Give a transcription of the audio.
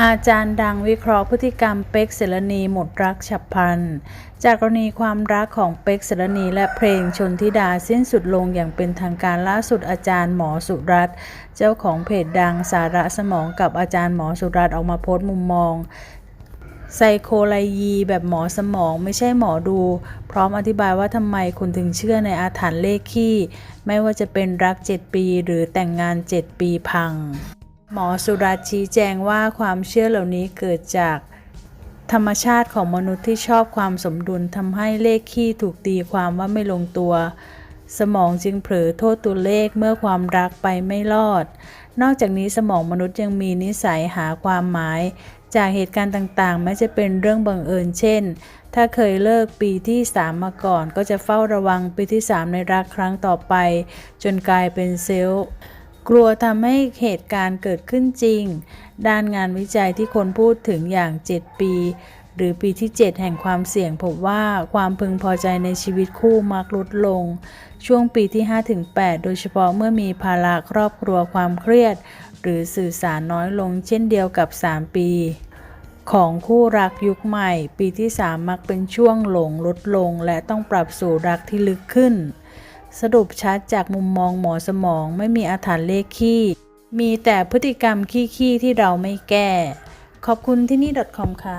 อาจารย์ดังวิเคราะห์พฤติกรรมเป็กเสรณีหมดรักฉับพลัน จากกรณีความรักของเป็กเสรณีและเพลงชนทิดาสิ้นสุดลงอย่างเป็นทางการล่าสุดอาจารย์หมอสุรัตน์เจ้าของเพจดังสาระสมองกับอาจารย์หมอสุรัตน์ออกมาโพสต์มุมมองไซโคไลยีแบบหมอสมองไม่ใช่หมอดู พร้อมอธิบายว่าทำไมคุณถึงเชื่อในอาถรรพ์เลขขี้ ไม่ว่าจะเป็นรัก 7 ปีหรือแต่งงาน 7 ปีพัง หมอสุรัตชี้แจงว่าความเชื่อเหล่านี้เกิดจากธรรมชาติของมนุษย์ที่ชอบความสมดุลทำให้เลขขี้ถูกตีความว่าไม่ลงตัว สมองจึงเผลอโทษตัวเลขเมื่อความรักไปไม่รอด นอกจากนี้สมองมนุษย์ยังมีนิสัยหาความหมาย จากเหตุการณ์ต่างๆแม้จะเป็นเรื่องบังเอิญเช่น ถ้าเคยเลิกปีที่ 3 มาก่อน ก็จะเฝ้าระวังปีที่ 3 ในรักครั้งต่อไป จนกลายเป็นเซลล์ กลัวทำให้เหตุการณ์เกิดขึ้นจริง ด้านงานวิจัยที่คนพูดถึงอย่าง 7 ปี หรือปีที่ 7 แห่งความเสี่ยงพบว่าความพึงพอใจในชีวิตคู่มักลดลง ช่วงปีที่ 5-8 โดยเฉพาะเมื่อมีภาระครอบครัวความเครียด หรือสื่อสารน้อยลงเช่นเดียวกับ 3 ปี ของคู่รักยุคใหม่ ปีที่ 3 มักเป็นช่วงหลงลดลง และต้องปรับสู่รักที่ลึกขึ้น สรุปชัดจากมุมมองหมอสมองไม่มีอาถรรพ์เลขขี้ มีแต่พฤติกรรมขี้ๆที่เราไม่แก้ ขอบคุณที่นี่ .com ค่ะ